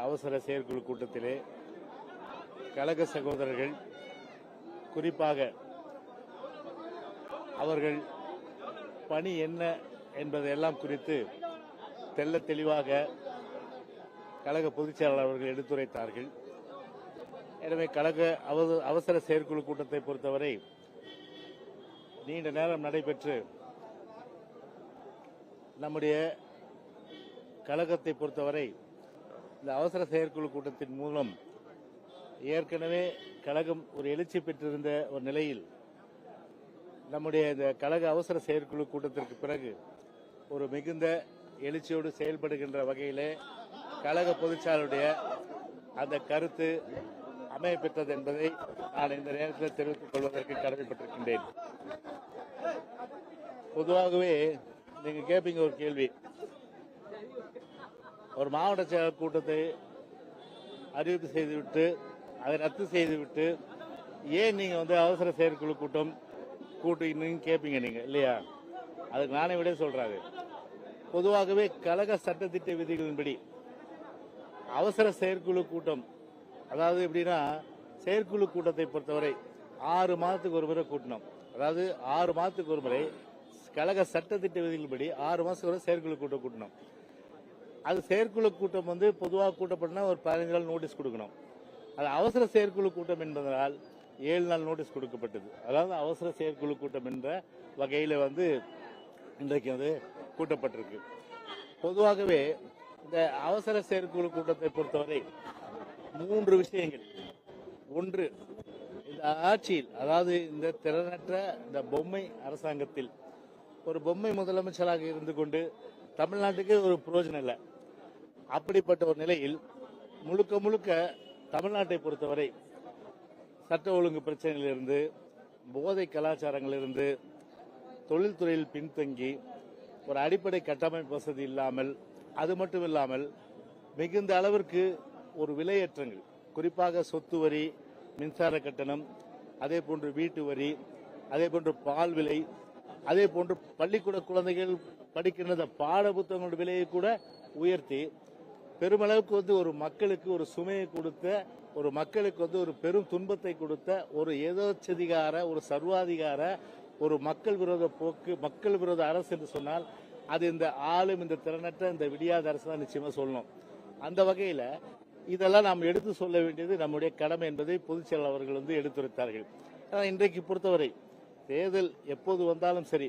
அவசர செயற்குழு கூட்டத்திலே கழக சகோதரர்கள் குறிப்பாக அவர்கள் பணி என்ன என்பதையெல்லாம் குறித்து தெள்ள தெளிவாக கழக பொதுச்செயலாளர் அவர்கள் எடுத்துரைத்தார்கள். எனவே கழக அவ- அவசர செயற்குழு கூட்டத்தை பொறுத்தவரை நீண்ட நேரம் நடைபெற்று நம்முடைய கழகத்தை பொறுத்தவரை இந்த அவசர செயற்குழு கூட்டத்தின் மூலம் ஏற்கனவே கழகம் ஒரு எழுச்சி பெற்றிருந்த ஒரு நிலையில் நம்முடைய இந்த கழக அவசர செயற்குழு கூட்டத்திற்கு பிறகு ஒரு மிகுந்த எழுச்சியோடு செயல்படுகின்ற வகையிலே கழக பொதுச்சாளருடைய அந்த கருத்து அமைய பெற்றது என்பதை நான் இந்த நேரத்தில் தெரிவித்துக் கொள்வதற்கு கடமைப்பட்டிருக்கின்றேன். பொதுவாகவே நீங்க கேட்பீங்க ஒரு கேள்வி. ஒரு மாவட்ட செயலர் கூட்டத்தை அறிவிப்பு செய்துவிட்டு அதை ரத்து செய்துவிட்டு ஏன் நீங்க வந்து அவசர செயற்குழு கூட்டம் கூட்டின்னு கேட்பீங்க நீங்க இல்லையா? அதுக்கு நானே விட சொல்றாரு. பொதுவாகவே கழக சட்டத்திட்ட விதிகளின்படி அவசர செயற்குழு கூட்டம் அதாவது எப்படின்னா செயற்குழு கூட்டத்தை பொறுத்தவரை ஆறு மாதத்துக்கு ஒரு முறை கூட்டணும். அதாவது ஆறு மாதத்துக்கு ஒரு முறை கழக சட்டத்திட்ட விதிகளின்படி ஆறு மாதத்துக்கு ஒரு செயற்குழு கூட்டம் கூட்டணும். அது செயற்குழு கூட்டம் வந்து பொதுவாக கூட்டப்பட்டனா ஒரு பதினஞ்சு நாள் நோட்டீஸ் கொடுக்கணும். அது அவசர செயற்குழு கூட்டம் என்பதனால் ஏழு நாள் நோட்டீஸ் கொடுக்கப்பட்டது. அதாவது அவசர செயற்குழு கூட்டம் என்ற வகையில் வந்து இன்றைக்கு வந்து கூட்டப்பட்டிருக்கு. பொதுவாகவே இந்த அவசர செயற்குழு கூட்டத்தை பொறுத்தவரை மூன்று விஷயங்கள். ஒன்று இந்த ஆட்சியில் அதாவது இந்த திறனற்ற இந்த பொம்மை அரசாங்கத்தில் ஒரு பொம்மை முதலமைச்சராக இருந்து கொண்டு தமிழ்நாட்டுக்கு ஒரு பிரயோஜனம் இல்லை. அப்படிப்பட்ட ஒரு நிலையில் முழுக்க முழுக்க தமிழ்நாட்டை பொறுத்தவரை சட்ட ஒழுங்கு பிரச்சனையிலிருந்து போதை கலாச்சாரங்களிலிருந்து தொழில்துறையில் பின்தங்கி ஒரு அடிப்படை கட்டமைப்பு வசதி இல்லாமல் அது மட்டும் இல்லாமல் மிகுந்த அளவிற்கு ஒரு விலையேற்றங்கள் குறிப்பாக சொத்து வரி மின்சார கட்டணம் அதே போன்று வீட்டு வரி அதே போன்று பால் விலை அதே போன்று பள்ளிக்கூட குழந்தைகள் படிக்கின்ற பாட புத்தகங்களோட விலையை கூட உயர்த்தி பெருமளவுக்கு வந்து ஒரு மக்களுக்கு ஒரு சுமையை கொடுத்த ஒரு மக்களுக்கு வந்து ஒரு பெரும் துன்பத்தை கொடுத்த ஒரு ஏதோச்சதிகார ஒரு சர்வாதிகார ஒரு மக்கள் விரோத போக்கு மக்கள் விரோத அரசு என்று சொன்னால் அது இந்த ஆளும் இந்த திறனற்ற இந்த விடியாத அரசு தான் நிச்சயமா சொல்லணும். அந்த வகையில இதெல்லாம் நாம் எடுத்து சொல்ல வேண்டியது நம்முடைய கடமை என்பதை பொதுச் செயலாளர் அவர்கள் வந்து எடுத்துரைத்தார்கள். ஆனால் இன்றைக்கு பொறுத்தவரை தேர்தல் எப்போது வந்தாலும் சரி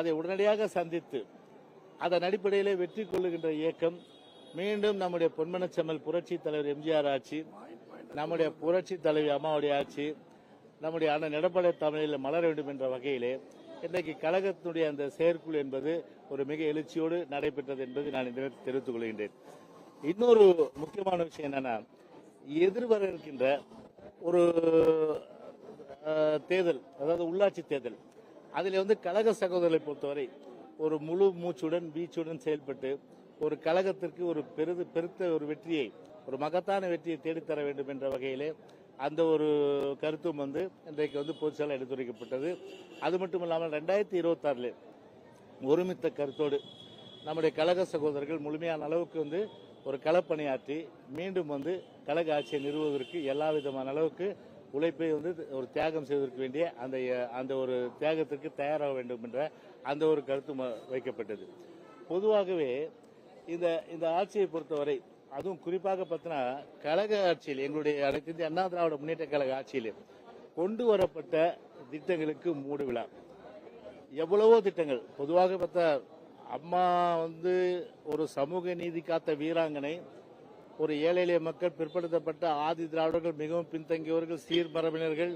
அதை உடனடியாக சந்தித்து அதன் அடிப்படையிலே வெற்றி கொள்ளுகின்ற இயக்கம் மீண்டும் நம்முடைய பொன்மனச்செம்மல் புரட்சி தலைவர் எம்ஜிஆர் ஆட்சி நம்முடைய புரட்சி தலைவி அம்மாவுடைய ஆட்சி நம்முடைய அண்ணன் எடப்பாடி தமிழில் மலர வேண்டும் என்ற வகையிலே இன்றைக்கு கழகத்தினுடைய அந்த செயற்குழு என்பது ஒரு மிக எழுச்சியோடு நடைபெற்றது என்பது நான் இந்த தெரிவித்துக் கொள்கின்றேன். இன்னொரு முக்கியமான விஷயம் என்னன்னா எதிர்வர இருக்கின்ற ஒரு தேர்தல் அதாவது உள்ளாட்சி தேர்தல் அதில் வந்து கழக சகோதரர்களை பொறுத்தவரை ஒரு முழு மூச்சுடன் வீச்சுடன் செயல்பட்டு ஒரு கழகத்திற்கு ஒரு பெரிது பெருத்த ஒரு வெற்றியை ஒரு மகத்தான வெற்றியை தேடித்தர வேண்டும் என்ற வகையிலே அந்த ஒரு கருத்தும் வந்து இன்றைக்கு வந்து பொதுச்செயலாளர் எடுத்துரைக்கப்பட்டது. அது மட்டும் இல்லாமல் ரெண்டாயிரத்தி இருபத்தாறில் ஒருமித்த கருத்தோடு நம்முடைய கழக சகோதரர்கள் முழுமையான அளவுக்கு வந்து ஒரு களப்பணியாற்றி மீண்டும் வந்து கழக ஆட்சியை நிறுவுவதற்கு எல்லா விதமான அளவுக்கு உழைப்பை வந்து ஒரு தியாகம் செய்வதற்கு வேண்டிய அந்த அந்த ஒரு தியாகத்திற்கு தயாராக வேண்டும் என்ற அந்த ஒரு கருத்து வைக்கப்பட்டது. பொதுவாகவே இந்த இந்த ஆட்சியை பொறுத்தவரை அதுவும் குறிப்பாக பார்த்தீங்கன்னா கழக ஆட்சியில் எங்களுடைய அனைத்து இந்திய அண்ணா திராவிட முன்னேற்ற கழக ஆட்சியில் கொண்டு வரப்பட்ட திட்டங்களுக்கு மூடு விழா. எவ்வளவோ திட்டங்கள். பொதுவாக பார்த்தா அம்மா வந்து ஒரு சமூக நீதி காத்த வீராங்கனை ஒரு ஏழை எளிய மக்கள் பிற்படுத்தப்பட்ட ஆதி திராவிடர்கள் மிகவும் பின்தங்கியவர்கள் சீர்மரபினர்கள்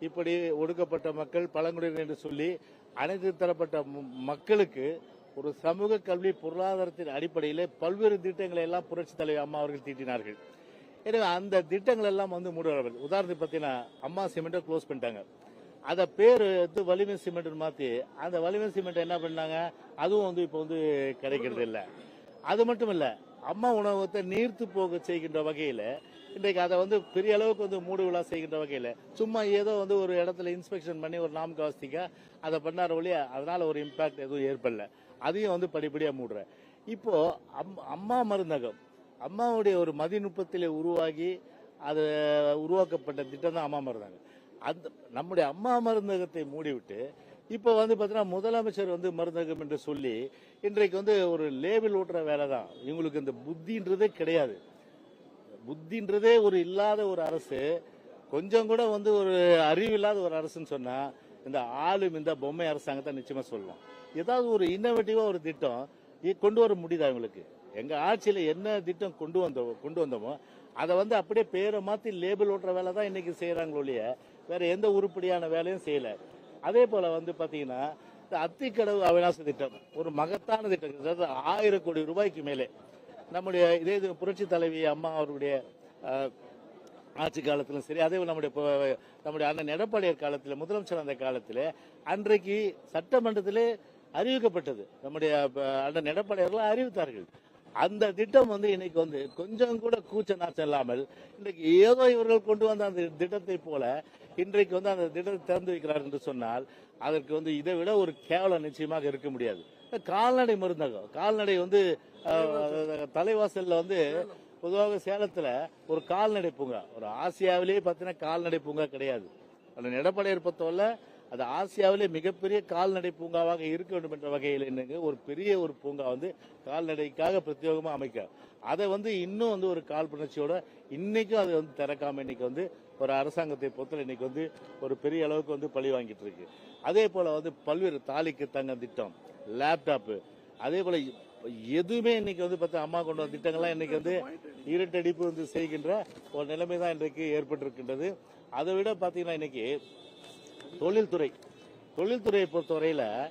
இப்படி ஒடுக்கப்பட்ட மக்கள் பழங்குடியினர் என்று சொல்லி அனைத்து தரப்பட்ட மக்களுக்கு ஒரு சமூக கல்வி பொருளாதாரத்தின் அடிப்படையில் பல்வேறு திட்டங்களை எல்லாம் புரட்சி தலைவர் அம்மா அவர்கள் தீட்டினார்கள். எனவே அந்த திட்டங்கள் எல்லாம் வந்து மூடுவார்கள் உதாரணத்துக்கு பார்த்தீங்கன்னா அம்மா சிமெண்ட்டை க்ளோஸ் பண்ணிட்டாங்க. அதை பேர் வந்து வலிமை சிமெண்ட் மாத்தி அந்த வலிமை சிமெண்ட் என்ன பண்ணாங்க? அதுவும் வந்து இப்போ வந்து கிடைக்கிறது இல்லை. அது மட்டும் இல்ல அம்மா உணவகத்தை நீர்த்து போக செய்கின்ற வகையில இன்றைக்கு அதை வந்து பெரிய அளவுக்கு வந்து மூடு விழா செய்கின்ற வகையில சும்மா ஏதோ வந்து ஒரு இடத்துல இன்ஸ்பெக்ஷன் பண்ணி ஒரு நாமக்கு அவஸ்திக்க அதை பண்ணார ஒழிய அதனால ஒரு இம்பாக்ட் எதுவும் ஏற்படல. அதையும் வந்து படிப்படியாக மூடுற இப்போ அம்- அம்மா மருந்தகம். அம்மாவுடைய ஒரு மதிநுட்பத்திலே உருவாகி அது உருவாக்கப்பட்ட திட்டம் தான் அம்மா மருந்தகம். அந்த நம்முடைய அம்மா மருந்தகத்தை மூடிவிட்டு இப்போ வந்து பார்த்தீங்கன்னா முதலமைச்சர் வந்து மருந்தகம் என்று சொல்லி இன்றைக்கு வந்து ஒரு லேபிள் ஓட்டுற வேலை தான். இவங்களுக்கு இந்த புத்தின்றதே கிடையாது. புத்தின்றதே ஒரு இல்லாத ஒரு அரசு கொஞ்சம் கூட வந்து ஒரு அறிவு இல்லாத ஒரு அரசுன்னு சொன்னால் இந்த ஆளும் இந்த பொம்மை அரசாங்கத்தை நிச்சயமாக சொல்லலாம் ஏதாவது ஒரு இன்னோவேட்டிவாக ஒரு திட்டம் கொண்டு வர முடியுதா அவங்களுக்கு எங்கள் ஆட்சியில் என்ன திட்டம் கொண்டு வந்தோம் கொண்டு வந்தோமோ அதை வந்து அப்படியே பேரை மாற்றி லேபிள் ஓட்டுற வேலை தான் இன்றைக்கி செய்கிறாங்களோ ஒழிய வேற எந்த உருப்படியான வேலையும் செய்யலை. அதே போல் வந்து பார்த்தீங்கன்னா அத்திக்கடவு அவிநாச திட்டம் ஒரு மகத்தான திட்டம். அதாவது ஆயிரம் கோடி ரூபாய்க்கு மேலே. நம்முடைய இதே இது புரட்சி தலைவி அம்மா அவருடைய ஆட்சி காலத்திலும் சரி அதே நம்முடைய நம்முடைய அண்ணன் எடப்பாடியார் காலத்தில் முதலமைச்சர் அந்த காலத்தில் அன்றைக்கு சட்டமன்றத்திலே அறிவிக்கப்பட்டது. நம்முடைய அண்ணன் எடப்பாடியார்கள் அறிவித்தார்கள். அந்த திட்டம் வந்து இன்னைக்கு வந்து கொஞ்சம் கூட கூச்ச நாச்சம் இல்லாமல் இன்னைக்கு ஏதோ இவர்கள் கொண்டு வந்த அந்த திட்டத்தை போல இன்றைக்கு வந்து அந்த திட்டத்தை திறந்து வைக்கிறார் என்று சொன்னால் அதற்கு வந்து இதை விட ஒரு கேவலம் நிச்சயமாக இருக்க முடியாது. கால்நடை மருந்தகம். கால்நடை வந்து தலைவாசல்ல வந்து பொதுவாக சேலத்துல ஒரு கால்நடை பூங்கா. ஒரு ஆசியாவிலேயே பார்த்தீங்கன்னா கால்நடை பூங்கா கிடையாது. அந்த எடப்பாடியார் பொறுத்தவரை அது ஆசியாவிலே மிகப்பெரிய கால்நடை பூங்காவாக இருக்க வேண்டும் என்ற வகையில் என்னங்க ஒரு பெரிய ஒரு பூங்கா வந்து கால்நடைக்காக பிரத்யேகமாக அமைக்க. அதை வந்து இன்னும் வந்து ஒரு காழ்ப்புணர்ச்சியோட இன்னைக்கும் அது வந்து திறக்காம இன்னைக்கு வந்து ஒரு அரசாங்கத்தை பொறுத்தல இன்னைக்கு வந்து ஒரு பெரிய அளவுக்கு வந்து பழி வாங்கிட்டு இருக்கு. அதே போல வந்து பல்வேறு தாலிக்கு தங்க திட்டம் லேப்டாப்பு அதே போல எதுவுமே இன்னைக்கு வந்து பார்த்தா அம்மா கொண்டு வந்த திட்டங்கள்லாம் இன்னைக்கு வந்து இருட்டடிப்பு வந்து செய்கின்ற ஒரு நிலைமை தான் இன்றைக்கு ஏற்பட்டிருக்கின்றது. அதை விட பார்த்தீங்கன்னா இன்னைக்கு தொழில்துறை. தொழில்துறையை பொறுத்தவரையில்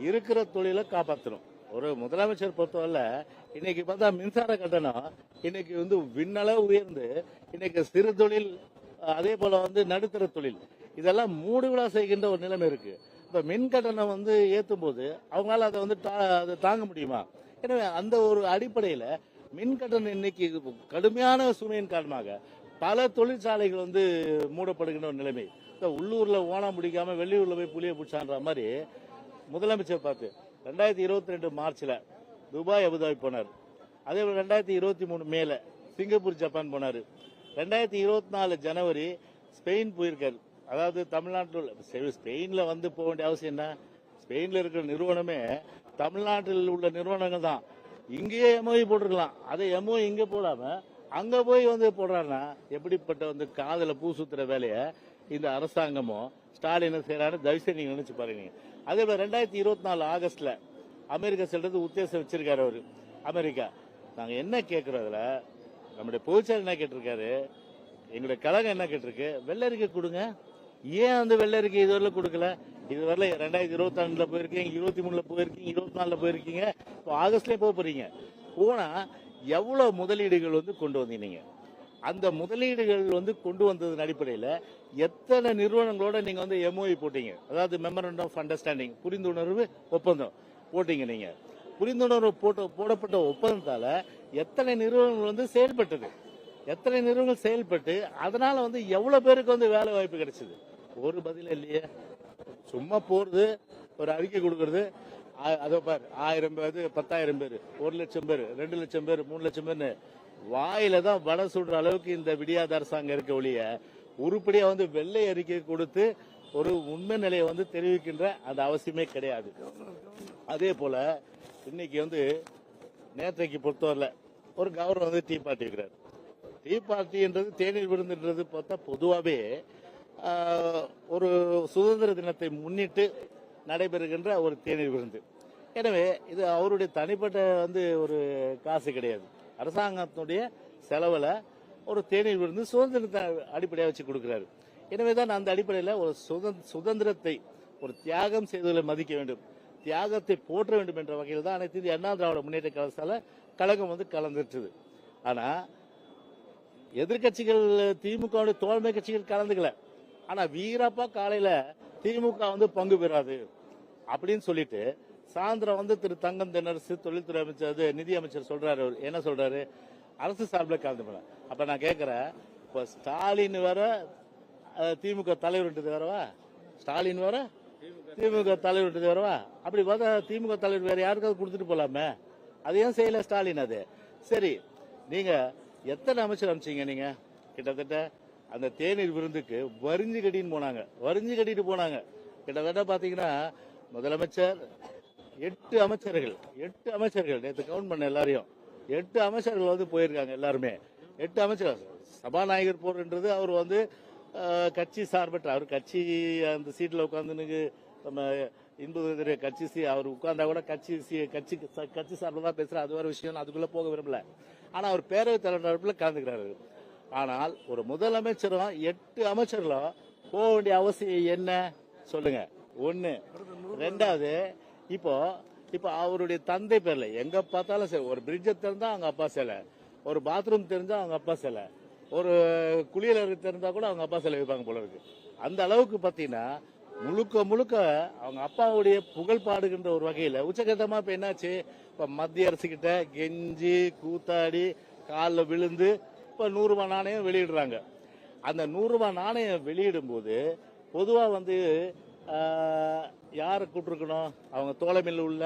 இருக்கிற தொழிலை காப்பாற்றணும் ஒரு முதலமைச்சர் பொறுத்தவரை இன்னைக்கு பார்த்தா மின்சார கட்டணம் இன்னைக்கு வந்து விண்ணளவு உயர்ந்து இன்னைக்கு சிறு தொழில் அதே போல வந்து நடுத்தர தொழில். இதெல்லாம் மூடுவிழா செய்கின்ற ஒரு நிலைமை இருக்கு. இப்ப மின் கட்டணம் வந்து ஏற்றும் போது அவங்களால அதை வந்து தா- அதை தாங்க முடியுமா? எனவே அந்த ஒரு அடிப்படையில் மின் கட்டணம் இன்னைக்கு கடுமையான சுமையின் காரணமாக பல தொழிற்சாலைகள் வந்து மூடப்படுகின்ற ஒரு நிலைமை. உள்ளூர்ல ஓணம் பிடிக்காம வெளியூரில் போய் புளிய பிடிச்சான்ற மாதிரி முதலமைச்சர் பார்த்து ரெண்டாயிரத்தி இருபத்தி ரெண்டு மார்ச்ல துபாய் அபுதாபி போனார். அதே போல் ரெண்டாயிரத்தி இருபத்தி மூணு மேல சிங்கப்பூர் ஜப்பான் போனார். ரெண்டாயிரத்தி இருபத்தி நாலு ஜனவரி ஸ்பெயின் போயிருக்காரு. அதாவது தமிழ்நாட்டில் உள்ள ஸ்பெயின்ல வந்து போக வேண்டிய அவசியம் என்ன? ஸ்பெயின்ல இருக்கிற நிறுவனமே தமிழ்நாட்டில் உள்ள நிறுவனங்கள் தான். இங்கேயே எம்ஓஇ போட்டிருக்கலாம். அதை எம்ஓஇ இங்கே போடாம அங்க போய் வந்து போடுறாருன்னா எப்படிப்பட்ட வந்து காதல பூ சுத்துற வேலையை இந்த அரசாங்கமும் ஸ்டாலின் செய்யறான்னு தயவுசெய்து நீங்க நினைச்சு பாருங்க. அதே போல ரெண்டாயிரத்தி இருபத்தி நாலு ஆகஸ்ட்ல அமெரிக்கா செல்றது உத்தேசம் வச்சிருக்காரு அவரு அமெரிக்கா. நாங்க என்ன கேட்கிறோம் அதுல? நம்முடைய பொதுச்செயலர் என்ன கேட்டிருக்காரு? எங்களுடைய கழகம் என்ன கேட்டிருக்கு? வெள்ளரிக்கை கொடுங்க. ஏன் அந்த வெள்ளரிக்கை இதுவரை கொடுக்கல? இதுவரையில ரெண்டாயிரத்தி இருபத்தி ரெண்டுல போயிருக்கீங்க இருபத்தி மூணுல போயிருக்கீங்க இருபத்தி நாலுல போயிருக்கீங்க. இப்போ ஆகஸ்ட்லயே போக போறீங்க. போனா எவ்வளவு முதலீடுகள் வந்து கொண்டு வந்தீங்க அந்த முதலீடுகள் வந்து கொண்டு வந்ததன் அடிப்படையில் எத்தனை நிறுவனங்களோட நீங்க வந்து எம்ஓஐ போட்டீங்க? அதாவது மெமரண்டம் ஆஃப் அண்டர்ஸ்டாண்டிங் புரிந்துணர்வு ஒப்பந்தம் போட்டீங்க நீங்க. புரிந்துணர்வு போட்ட போடப்பட்ட ஒப்பந்தத்தால எத்தனை நிறுவனங்கள் வந்து செயல்பட்டது? எத்தனை நிறுவனங்கள் செயல்பட்டு அதனால வந்து எவ்வளவு பேருக்கு வந்து வேலை வாய்ப்பு கிடைச்சிது? ஒரு பதில் இல்லையே. சும்மா போகிறது ஒரு அறிக்கை கொடுக்கறது. அதை அதோ பாரு ஆயிரம் பேர் பத்தாயிரம் பேர் ஒரு லட்சம் பேர் ரெண்டு லட்சம் பேர் மூணு லட்சம் பேர்னு வாயில தான் வடை சுடுற அளவுக்கு இந்த விடியாத அரசாங்கம் இருக்க ஒழிய உருப்படியா வந்து வெள்ளை அறிக்கை கொடுத்து ஒரு உண்மை நிலையை வந்து தெரிவிக்கின்ற அந்த அவசியமே கிடையாது. அதே போல இன்னைக்கு வந்து நேற்றைக்கு பொறுத்தவரையில ஒரு கவர்னர் வந்து டீ பார்ட்டி வைக்கிறார் டீ பார்ட்டின்றது தேநீர் விருந்துன்றது பார்த்தா பொதுவாகவே ஒரு சுதந்திர தினத்தை முன்னிட்டு நடைபெறுகின்ற ஒரு தேநீர் விருந்து. எனவே இது அவருடைய தனிப்பட்ட வந்து ஒரு காசு கிடையாது. அரசாங்கத்தினுடைய செலவில் ஒரு தேநீர் விருந்து சுதந்திரத்தை அடிப்படையாக வச்சு கொடுக்கிறாரு. எனவே தான் அந்த அடிப்படையில் ஒரு சுதந்திர சுதந்திரத்தை ஒரு தியாகம் செய்தவர்களை மதிக்க வேண்டும். தியாகத்தை போற்ற வேண்டும் என்ற வகையில் தான் அனைத்து இந்திய அண்ணா திராவிட முன்னேற்ற கழகத்தால் கழகம் வந்து கலந்துட்டுது ஆனால் எதிர்க்கட்சிகள் திமுக தோழமை கட்சிகள் கலந்துக்கல. ஆனால் வீரப்பா காலையில் திமுக வந்து பங்கு பெறாது அப்படின்னு சொல்லிட்டு சாயந்தரம் வந்து திரு தங்கம் தென்னரசு தொழில்துறை அமைச்சர் அது நிதி அமைச்சர் சொல்றாரு அவர். என்ன சொல்றாரு? அரசு சார்பில் கலந்து போல அப்ப நான் கேட்கிறேன் இப்ப ஸ்டாலின் வேற திமுக தலைவர் வேறவா? ஸ்டாலின் வேற திமுக தலைவர் வரவா அப்படி பார்த்தா திமுக தலைவர் வேற யாருக்காவது கொடுத்துட்டு போலாமே? அது ஏன் செய்யல ஸ்டாலின் அது? சரி நீங்க எத்தனை அமைச்சர் அமைச்சீங்க நீங்க? கிட்டத்தட்ட அந்த தேநீர் விருந்துக்கு வரிஞ்சு கட்டின்னு போனாங்க. வரிஞ்சு கட்டிட்டு போனாங்க. கிட்டத்தட்ட பாத்தீங்கன்னா முதலமைச்சர் எட்டு அமைச்சர்கள் எட்டு அமைச்சர்கள். நேற்று கவுண்ட் பண்ண எல்லாரையும். எட்டு அமைச்சர்கள் வந்து போயிருக்காங்க எல்லாருமே. எட்டு அமைச்சர்கள். சபாநாயகர் போர்ன்றது அவர் வந்து கட்சி சார்பற்ற அவர் கட்சி அந்த சீட்டில் உட்காந்துனுக்கு நம்ம இன்பது கட்சி சி அவர் உட்கார்ந்தா கூட கட்சி சி- கட்சி கட்சி சார்பில் தான் பேசுகிறார் அது ஒரு விஷயம் அதுக்குள்ளே போக விரும்பல. ஆனால் அவர் பேரவைத் தலைவர் கலந்துக்கிறாரு. ஆனால் ஒரு முதலமைச்சரும் எட்டு அமைச்சர்களும் போக வேண்டிய அவசியம் என்ன? சொல்லுங்க. ஒன்று ரெண்டாவது இப்போ இப்போ அவருடைய தந்தை பேர்ல எங்க பார்த்தாலும் சரி ஒரு பிரிட்ஜை திறந்தா அவங்க அப்பா சிலை ஒரு பாத்ரூம் தெரிஞ்சா அவங்க அப்பா சிலை ஒரு குளியலறை தெரிஞ்சா கூட அவங்க அப்பா சிலை வைப்பாங்க போல இருக்கு. அந்த அளவுக்கு பார்த்தீங்கன்னா முழுக்க முழுக்க அவங்க அப்பாவுடைய புகழ் பாடுகின்ற ஒரு வகையில் உச்சகட்டமா இப்ப என்னாச்சு? இப்ப மத்திய அரசுகிட்ட கெஞ்சி கூத்தாடி காலில் விழுந்து இப்ப நூறுரூவா நாணயம் வெளியிடுறாங்க. அந்த நூறுரூவா நாணயம் வெளியிடும் போது பொதுவா வந்து யாரை கூட்டிருக்கணும் அவங்க தோழமையில் உள்ள.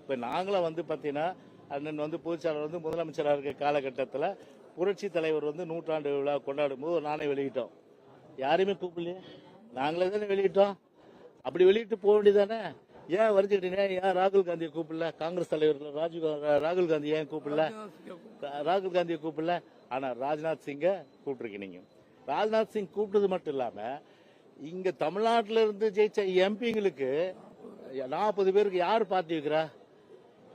இப்போ நாங்களும் வந்து பார்த்தீங்கன்னா அண்ணன் வந்து பொதுச்செயலாளர் வந்து முதலமைச்சராக இருக்க காலகட்டத்தில் புரட்சி தலைவர் வந்து நூற்றாண்டு விழா கொண்டாடும் போது ஒரு நாணயம் வெளியிட்டோம். யாரையுமே கூப்பிடலையே. நாங்களே தானே வெளியிட்டோம். அப்படி வெளியிட்டு போக வேண்டியதானே ஏன் வரைஞ்சுக்கிட்டீங்க ஏன் ராகுல் காந்தியை கூப்பிடல? காங்கிரஸ் தலைவர் ராஜீவ் ராகுல் காந்தி ஏன் கூப்பிடல? ராகுல் காந்தியை கூப்பிடல. ஆனால் ராஜ்நாத் சிங்கை கூப்பிட்டுருக்கீங்க ராஜ்நாத் சிங் கூப்பிட்டது மட்டும் இல்லாமல் இங்க தமிழ்நாட்டில இருந்து ஜெயிச்ச எம்பிங்களுக்கு நாற்பது பேருக்கு யார் பார்ட்டி வைக்கிறா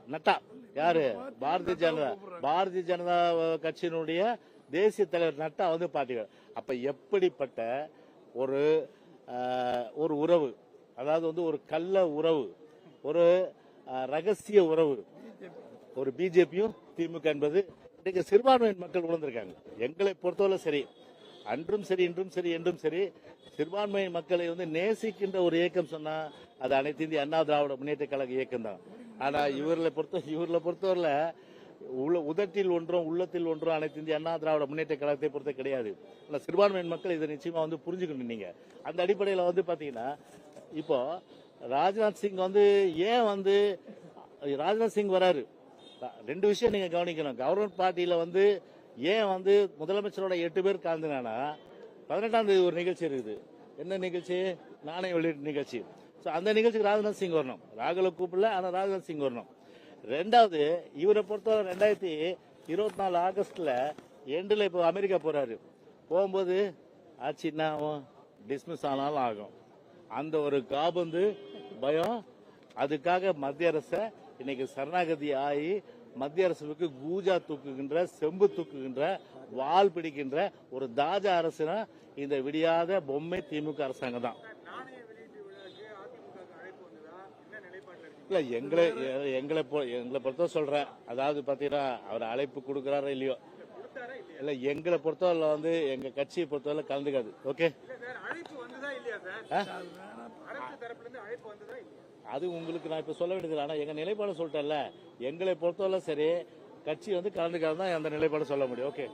நட்டா. யாரு? பாரதிய ஜனதா. பாரதிய ஜனதா கட்சியினுடைய தேசிய தலைவர் நட்டா வந்து பாத்தீங்க அப்ப எப்படிப்பட்ட ஒரு ஒரு உறவு? அதாவது வந்து ஒரு கள்ள உறவு ஒரு ரகசிய உறவு. ஒரு பிஜேபியும் திமுக என்பது இன்னைக்கு சிறுபான்மையின் மக்கள் உணர்ந்திருக்காங்க. எங்களை பொறுத்தவரை சரி. அன்றும் சரி இன்றும் சரி என்றும் சரி சிறுபான்மை மக்களை வந்து நேசிக்கின்ற ஒரு இயக்கம் சொன்னா அது அனைத்து இந்திய அண்ணா திராவிட முன்னேற்ற கழக இயக்கம் தான். ஆனா இவர்களை பொறுத்த இவர்களை பொறுத்தவரையில உள்ள உதட்டில் ஒன்றும் உள்ளத்தில் ஒன்றும் அனைத்து இந்திய அண்ணா திராவிட முன்னேற்ற கழகத்தை பொறுத்த கிடையாது. ஆனால் சிறுபான்மையின் மக்கள் இதை நிச்சயமா வந்து புரிஞ்சுக்கணும் நீங்க. அந்த அடிப்படையில் வந்து பாத்தீங்கன்னா இப்போ ராஜ்நாத் சிங் வந்து ஏன் வந்து ராஜ்நாத் சிங் வராரு? ரெண்டு விஷயம் நீங்க கவனிக்கணும். கவர்மெண்ட் பார்ட்டியில வந்து ஏன் வந்து முதலமைச்சரோட எட்டு பேர் கலந்துனானா பதினெட்டாம் தேதி ஒரு நிகழ்ச்சி இருக்குது. என்ன நிகழ்ச்சி? நாணய வெளியீட்டு நிகழ்ச்சி. ஸோ அந்த நிகழ்ச்சிக்கு ராஜ்நாத் சிங் வரணும். ராகுல கூப்பிடல ஆனால் ராஜ்நாத் சிங் வரணும். ரெண்டாவது இவரை பொறுத்தவரை ரெண்டாயிரத்தி இருபத்தி நாலு ஆகஸ்டில் எண்டில் இப்போ அமெரிக்கா போகிறாரு போகும்போது ஆச்சுன்னா ஆகும்? டிஸ்மிஸ் ஆனாலும் ஆகும். அந்த ஒரு காபந்து பயம். அதுக்காக மத்திய அரசை இன்னைக்கு சரணாகதி ஆகி மத்திய அரசுக்கு கூஜா தூக்குகின்ற செம்பு தூக்குகின்ற வால் பிடிக்கின்ற ஒரு தாஜா அரசுனா இந்த விடியாத பொம்மை திமுக அரசாங்கம் தான் இல்ல எங்களை எங்களை எங்களை பொறுத்த சொல்றேன். அதாவது பாத்தீங்கன்னா அவர் அழைப்பு கொடுக்கறாரோ இல்லையோ? இல்ல எங்களை பொறுத்தவரை வந்து எங்க கட்சியை பொறுத்தவரை கலந்துக்காது. ஓகே அழைப்பு வந்ததா இல்லையா சார்? அது உங்களுக்கு நான் இப்ப சொல்ல வேண்டியது ஆனா எங்க நிலைப்பாடு சொல்லிட்டேன்ல எங்களை பொறுத்தவரை சரி கட்சி வந்து கலந்துக்காது தான் அந்த நிலைப்பாடு சொல்ல முடியும். ஓகே